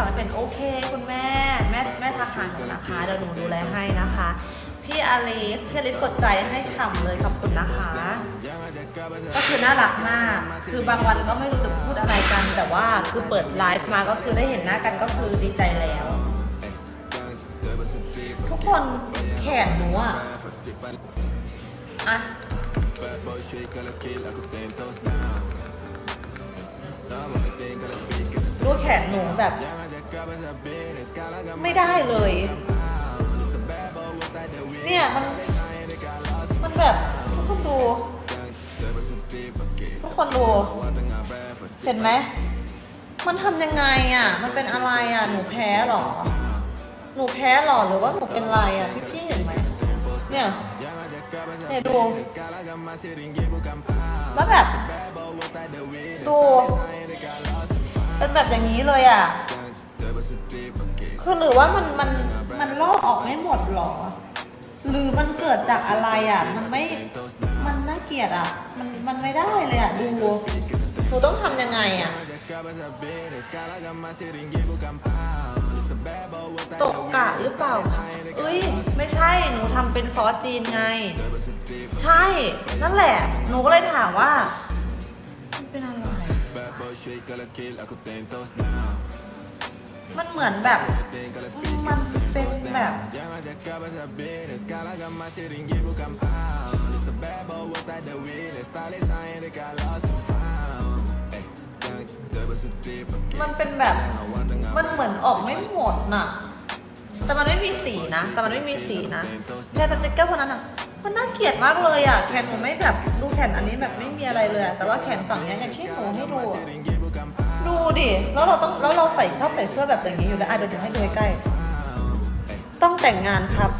สั่งไม่เป็นโอเค คุณแม่ แม่แม่ทักหาหนูนะคะเดี๋ยวหนูดูแลให้นะคะ พี่อลิสพี่อลิสกดใจให้ฉ่ำเลยขอบคุณนะคะ ก็คือน่ารักมาก คือบางวันก็ไม่รู้จะพูดอะไรกัน แต่ว่าคือเปิดไลฟ์มาก็คือได้เห็นหน้ากันก็คือดีใจแล้ว ทุกคนแขนหนูอะอะดูแขนหนูแบบ ไม่ได้เลย เนี่ยมัน มันแบบทุกคนดู ทุกคนดู เห็นไหม มันทำยังไงอะ มันเป็นอะไรอะ หนูแพ้หรอ หนูแพ้หรอ หรือว่าหนูเป็นไรอะ พี่พี่เห็นไหม เนี่ย เนี่ยดู แล้วแบบ ดู เป็นแบบอย่างนี้เลยอะ คือหรือว่ามันมันมันลอกออกไม่หมดหรอ หรือมันเกิดจากอะไรอะ มันไม่มันน่าเกลียดอะ มันมันไม่ได้เลยอะ ดูหนูต้องทำยังไงอะ ตกกะหรือเปล่าเอ้ย ไม่ใช่ หนูทำเป็นซอสจีนไง ใช่ นั่นแหละ หนูก็เลยถามว่า เป็นอะไร มันเหมือนแบบ มันเป็นแบบมันเป็นแบบ มันเหมือนออกไม่หมดน่ะ แต่มันไม่มีสีนะ แต่มันไม่มีสีนะแต่สติ๊กเกอร์คนนั้นอะ มันน่าเกลียดมากเลยอะ แขนหนูไม่แบบ ดูแขนอันนี้แบบไม่มีอะไรเลย แต่ว่าแขนฝั่งนี้อย่างที่หนูให้ดู ดูดิ แล้วเราต้อง แล้วเราใส่ชอบใส่เสื้อแบบอย่างนี้อยู่แล้วอะเดี๋ยวจะให้ดูใกล้ๆต้องแต่งงานครับ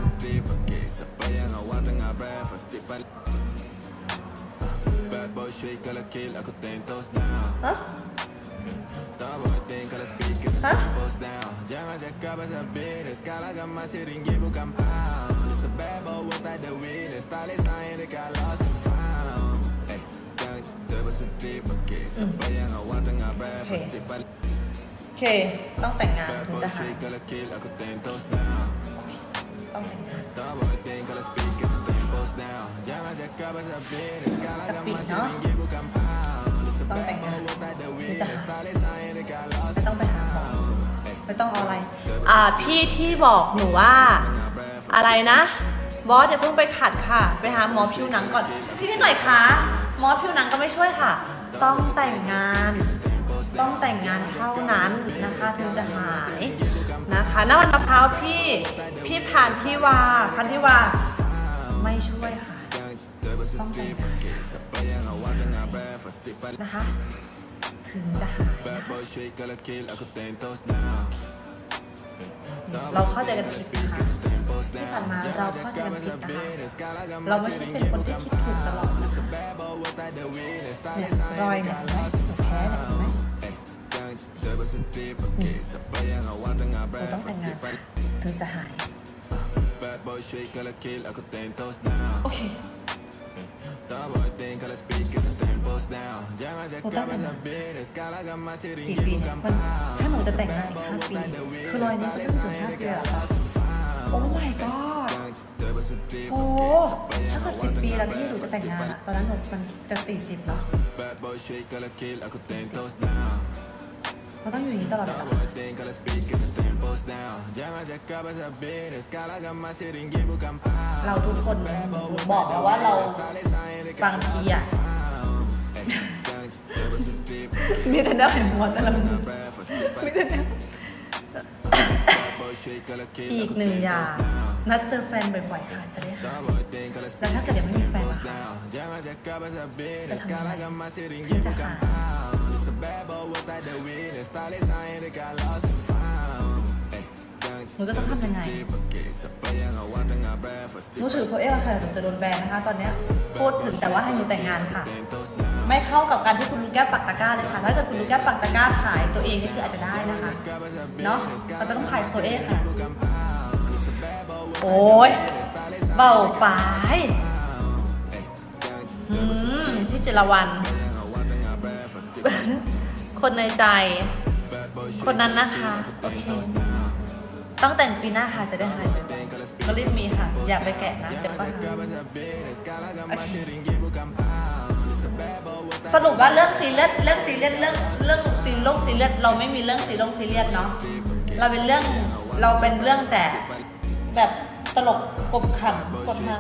ฮะฮะ โอเค ต้องแต่งงานถึงจะหายต้องแต่งงานจะปิดเนาะต้องแต่งงานถึงจะหายไม่ต้องไปหาหมอไม่ต้องเอาอะไร อ่าพี่ที่บอกหนูว่าอะไรนะบอสอย่าเพิ่งไปขัดค่ะ ไปหาหมอผิวหนังก่อน พี่นิดหน่อยคะ มอผิวหนังก็ไม่ช่วยค่ะ ต้องแต่งงาน ต้องแต่งงานเท่านั้นนะคะถึงจะหายนะคะน้ำมันมะพร้าวพี่พี่ผ่านที่วาพันที่วาไม่ช่วยค่ะ ต้องแต่งงานนะคะถึงจะหาย เราเข้าใจกันผิดนะคะที่ผ่านมาเราเข้าใจกันผิดนะคะเราไม่ใช่เป็นคนที่คิดถูกตลอดนะคะเนี่ยรอยเนี่ยไหมแพ้เนี่ยไหมเราต้องแต่งงานค่ะถึงจะหาย โอเค หนูต้องแต่งงานกี่ปีเนี่ยมันถ้าหนูจะแต่งงานอีกห้าปี คือรอยนี้จะต้องถึงห้าปีเหรอคะโอ้ my god โอ้ถ้าเกิดสิบปีแล้วที่หนูจะแต่งงานอะตอนนั้นหนูมันจะสี่สิบแล้วเราต้องอยู่อย่างนี้ตลอดเวลา เราทุกคนบอกแล้วว่าเราบางทีอะ มีแต่หน้าเป็นหัวแต่ละมือมีแต่หน้าอีกหนึ่งอย่าง นัดเจอแฟนบ่อยๆค่ะจะได้หาแล้วถ้าเกิดยังไม่มีแฟนล่ะคะจะทำยังไงถึงจะหาหนูจะต้องทำยังไงหนูถือโซเอลค่ะหนูจะโดนแบนนะคะ ตอนเนี้ยพูดถึงแต่ว่าให้หนูแต่งงานค่ะ ไม่เข้ากับการที่คุณลูกแก้วปักตะกร้าเลยค่ะถ้าเกิดคุณลูกแก้วปักตะกร้าขายตัวเองนี่คืออาจจะได้นะคะเนาะเราจะต้องขายโซเอค่ะ โอ้ยเบาไปอืมพี่จิรวัน คนในใจ คนนั้นนะคะโอเคต้องแต่งปีหน้าค่ะจะได้หายไปก็รีบมีค่ะ อย่าไปแกะนะเดี๋ยวก็หาโอเค สรุปว่าเรื่องซีเรียสเรื่องซีเรียสเรื่องเรื่องซีโร่ซีเรียสเราไม่มีเรื่องซีโร่ซีเรียสเนาะเราเป็นเรื่องเราเป็นเรื่องแต่แบบตลกกบขันกดมา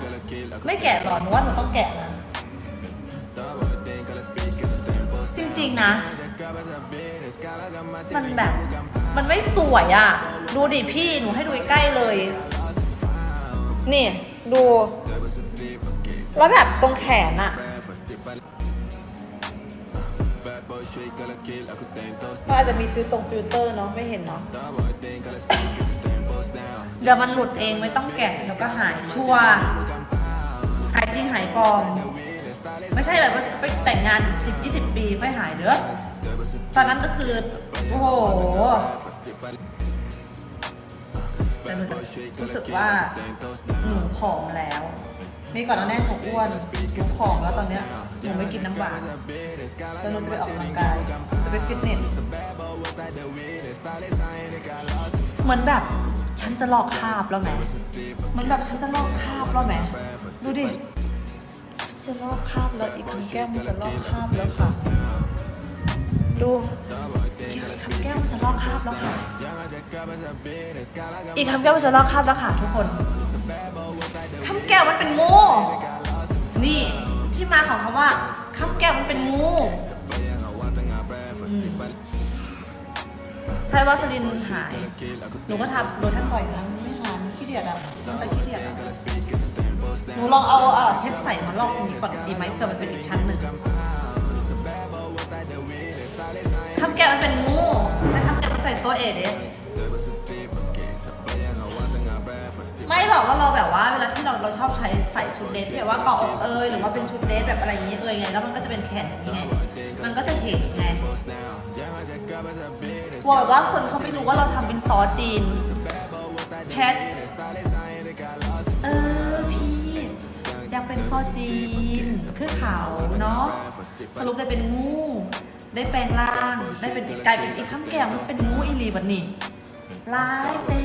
ไม่แกะหรอหนูว่าหนูต้องแกะนะจริงๆนะ มันแบบ มันไม่สวยอะ ดูดิพี่หนูให้ดูใกล้เลย นี่ ดู แล้วแบบตรงแขนอะ ก็อาจจะมีฟิลตรงฟิลเตอร์เนาะไม่เห็นเนาะเดี๋ยวมันหลุดเองไม่ต้องแกะแล้วก็หายชัวร์หายจริงหายปลอม ไม่ใช่แบบว่าไปแต่งงาน10 20ปีไม่หายเด้อตอนนั้นก็คือ โอ้โหแต่รู้สึกว่าหนูผอมแล้ว มีก่อนหน้านี้หนูอ้วนหนูผอมแล้วตอนเนี้ยหนูไม่กินน้ำหวานแล้วหนูจะไปออกกำลังกายจะไปฟิตเนสเหมือนแบบฉันจะลอกคราบแล้วแหมเหมือนแบบฉันจะลอกคราบแล้วแหมดูดิจะลอกคราบแล้วอีกคำแก้วมันจะลอกคราบแล้วค่ะดูอีกคำแก้วมันจะลอกคราบแล้วค่ะอีกคำแก้วมันจะลอกคราบแล้วค่ะทุกคน คำแก้วมันเป็นงู นี่ที่มาของคำว่าคำแก้วมันเป็นงูใช้วัสลินหาย หนูก็ทำโลชั่นบ่อยครั้งไม่หายมันขี้เดียดอะมันไปขี้เดียดอะหนูลองเอาเอ่อเทปใส่มาลอกตรงนี้ก่อนดีไหมเผื่อมันเป็นอีกชั้นหนึ่งคำแกะมันเป็นงูแต่คำแกะมันใส่โซเอเดส ไม่หรอกว่าเราแบบว่าเวลาที่เราเราชอบใช้ใส่ชุดเดทที่แบบว่าเกาะอกเอยหรือว่าเป็นชุดเดทแบบอะไรอย่างนี้ยเอยไงแล้วมันก็จะเป็นแขนอย่างนี้ไงมันก็จะเห็นไงกลัวว่าคนเขาไม่รู้ว่าเราทำเป็นซอสจีนแพทเออพี่อยากเป็นซอสจีนคือขาวเนาะสรุปได้เป็นงูได้แปลงร่างได้เป็นกลายเป็นอีข้ามแก้มันเป็นงูอีหลีบันนี่ลายเต็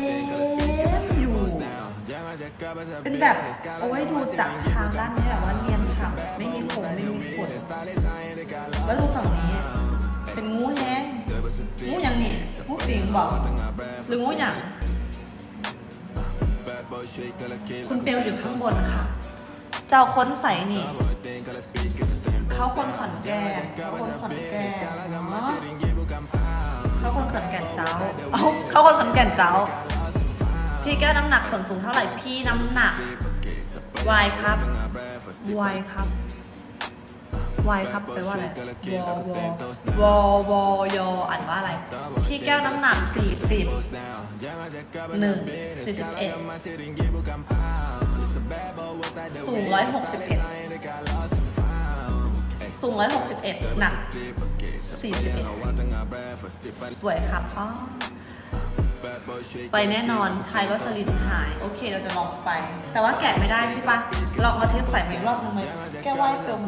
ม เป็นแบบเอาไว้ดูจากทางด้านนี้แบบว่าเนียนฉ่ำไม่มีผมไม่มีขนแล้วดูฝั่งนี้ เป็นงูแห้งงูอย่างนี่งูสิงบอกหรืองูอย่างคุณเปลอยู่ข้างบนค่ะ เจ้าค้นใสนี่เขาคนขอนแก่นเขาคนขอนแก่นเขาคนขอนแก่นเจ้าเอ้าเขาคนขอนแก่นเจ้า พี่แก้วน้ำหนักส่วนสูงเท่าไหร่พี่น้ำหนักวายครับวายครับวายครับแปลว่าอะไรวอวอวอวอยออ่านว่าอะไร พี่แก้วน้ำหนักสี่สิบหนึ่งสี่สิบเอ็ดสูงร้อยหกสิบเอ็ดสูงร้อยหกสิบเอ็ดหนักสี่สิบเอ็ดสวยครับอ๋อ ไปแน่นอนใช้วัสลินหาย โอเคเราจะลองไป แต่ว่าแกะไม่ได้ใช่ปะลองเอาเทปใส่มาอีกรอบนึงไหมแกว่ายเซลม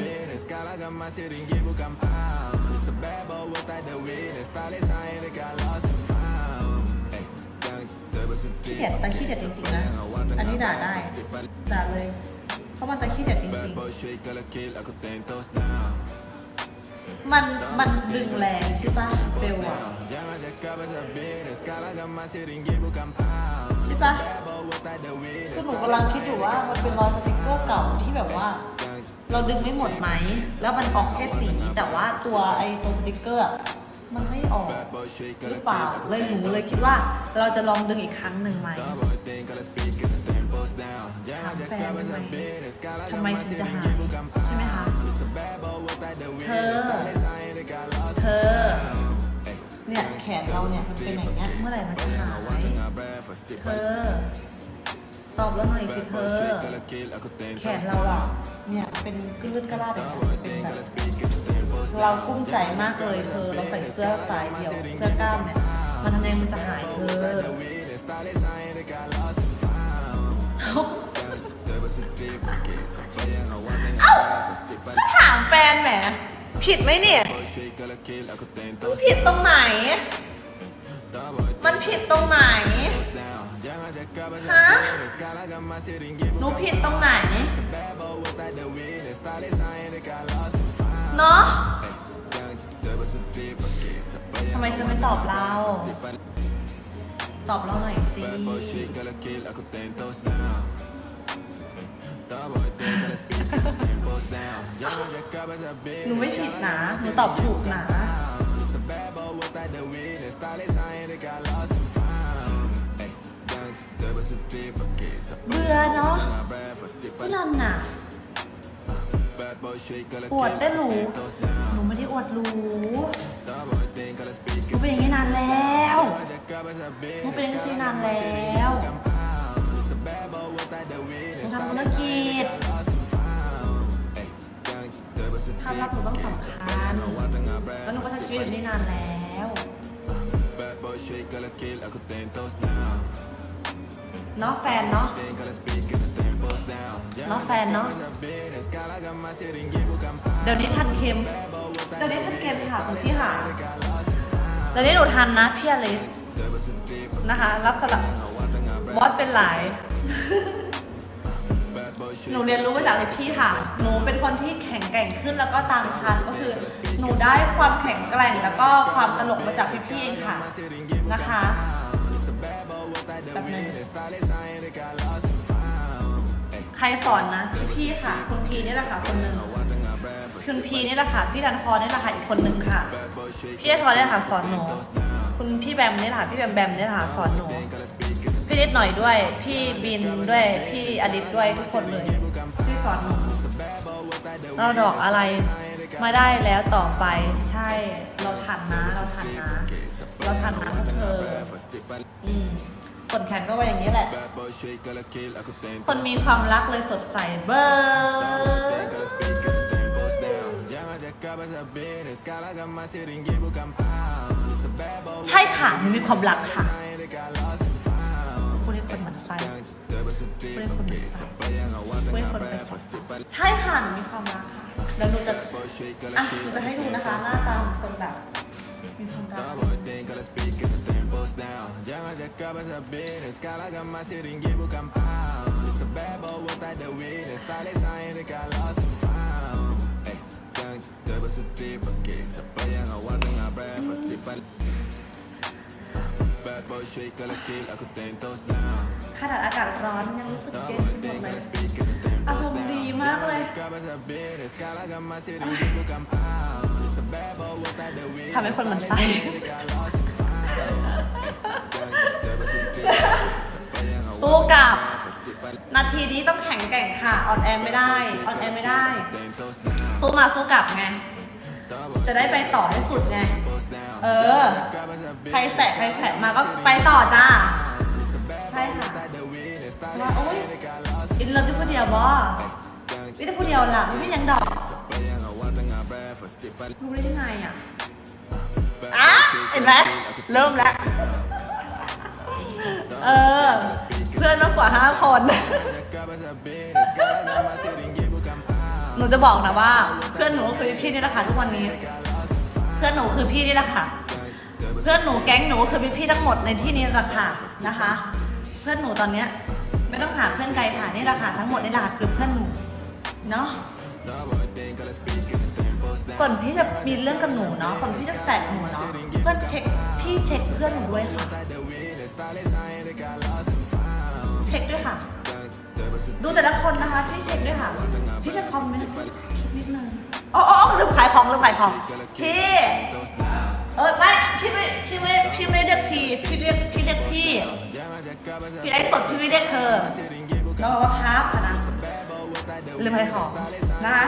ขี้เดียดแต่ขี้เดียดจริงๆนะ อันนี้ด่าได้ ด่าเลย เพราะมันแต่ขี้เดียดจริงๆ มันมันดึงแรงใช่ปะเบลอะใช่ปะคือหนูกำลังคิดอยู่ว่ามันเป็นรอยสติกเกอร์เก่าที่แบบว่า เราดึงไม่หมดไหม แล้วมันออกแค่สีแต่ว่าตัวไอ้ตัวสติกเกอร์มันไม่ออกหรือเปล่าเลยหนูเลยคิดว่าเราจะลองดึงอีกครั้งหนึ่งไหม ถามแฟนไหมทำไมถึงจะหายใช่ไหมคะเธอ เธอ เนี่ยแขนเราเนี่ยมันเป็นอย่างเงี้ยเมื่อไหร่มันจะหายเธอ ตอบแล้วหน่อยสิเธอ แขนเราอะเนี่ยเป็นกระลืดกระลาดอย่างเงี้ยเป็นแบบเรากุ้มใจมากเลยเธอ เราใส่เสื้อสายเดียวเสื้อกล้ามเนี่ยมันทำไงมันจะหายเธอ เอ้าก็ถามแฟนแหม ผิดไหมเนี่ยมันผิดตรงไหน มันผิดตรงไหน ฮะ หนูผิดตรงไหน เนาะทำไมเธอไม่ตอบเรา ตอบเราหน่อยสิหนูไม่ผิดนะหนูตอบถูกนะเบื่อเนาะพี่นันน่ะอวดได้หรูหนูไม่ได้อวดหรู หนูเป็นอย่างนี้นานแล้วหนูเป็นอย่างนี้นานแล้วหนูทำธุรกิจภาพลักษณ์หนูต้องสำคัญแล้วหนูก็ใช้ชีวิตแบบนี้นานแล้วเนาะแฟนเนาะเนาะแฟนเนาะเดี๋ยวนี้ทันเค็มเดี๋ยวนี้ทันเค็มค่ะคุณพี่ค่ะ เดี๋ยนี้หนูทันนะพี่อลิสนะคะ รับสลับบอสเป็นหลาย หนูเรียนรู้มาจากเลยพี่ค่ะ หนูเป็นคนที่แข็งแกร่งขึ้นแล้วก็ตามทันก็คือ หนูได้ความแข็งแกร่งแล้วก็ความตลกมาจากพี่พี่เองค่ะ นะคะแบบนึงใครสอนนะพี่พี่ค่ะคุณพีนี่แหละค่ะคนหนึ่ง คุณพีนี่แหละค่ะ พี่ดันทอนี่แหละค่ะอีกคนหนึ่งค่ะ พี่ดันทอนี่แหละค่ะสอนหนูคุณพี่แบมนี่แหละค่ะพี่แบมแบมนี่แหละค่ะสอนหนูพี่นิดหน่อยด้วย พี่บินด้วย พี่อดิตด้วยทุกคนเลยที่สอนหนูเราดอกอะไรมาได้แล้วต่อไป ใช่เราทันนะเราทันนะ เราทันนะพวกเธออืมส่วนแขนก็ว่าอย่างนี้แหละ คนมีความรักเลยสดใสเบอร์ ใช่ค่ะหนูมีความรักค่ะพูดให้คนหมันไส้พูดให้คนหมันไส้พูดให้คนเป็นคนใช่ค่ะหนูมีความรักค่ะแล้วหนูจะอะหนูจะให้ดูนะคะหน้าตาของคนแบบมีความรัก ขนาดอากาศร้อนยังรู้สึกเย็นไปหมดเลยอารมณ์ดีมากเลยทำให้คนหมันไส้สู้กับ นาทีนี้ต้องแข็งแกร่งค่ะออนแอร์ไม่ได้ออนแอร์ไม่ได้สู้มาสู้กลับไง จะได้ไปต่อให้สุดไง เออ ใครแสะใครแผลมาก็ไปต่อจ้า ใช่ค่ะว่าโอ๊ยอินเลิฟที่ผู้เดียวบอวิแต่ผู้เดียวล่ะไม่มียังดอกรู้ได้ยังไงอะอะเห็นไหมเริ่มแล้ว เออ เพื่อนมากกว่าห้าคน หนูจะบอกนะว่า เพื่อนหนูก็คือพี่นี่แหละค่ะทุกวันนี้ เพื่อนหนูคือพี่นี่แหละค่ะ เพื่อนหนูแก๊งหนูคือพี่พี่ทั้งหมดในที่นี้แหละค่ะนะคะ เพื่อนหนูตอนเนี้ยไม่ต้องหาเพื่อนไกลค่ะนี่แหละค่ะทั้งหมดนี่แหละค่ะคือเพื่อนหนูเนาะก่อนพี่จะมีเรื่องกับหนูเนาะก่อนพี่จะแฝดหนูเนาะเพื่อนเช็คพี่เช็คเพื่อนหนูด้วยค่ะเช็คด้วยค่ะ ดูแต่ละคนนะคะพี่เช็คด้วยค่ะพี่จะคอมเมนต์ นิดนึงอ๋ออ๋อลืมขายของลืมขายของ พี่ เออไม่พี่ไม่พี่ไม่พี่ไม่เรียกพี่พี่เรียกพี่เรียกพี่พี่ไอ้สดพี่ไม่เรียกเธอแล้วบอกว่าครับนะลืมขายของนะคะ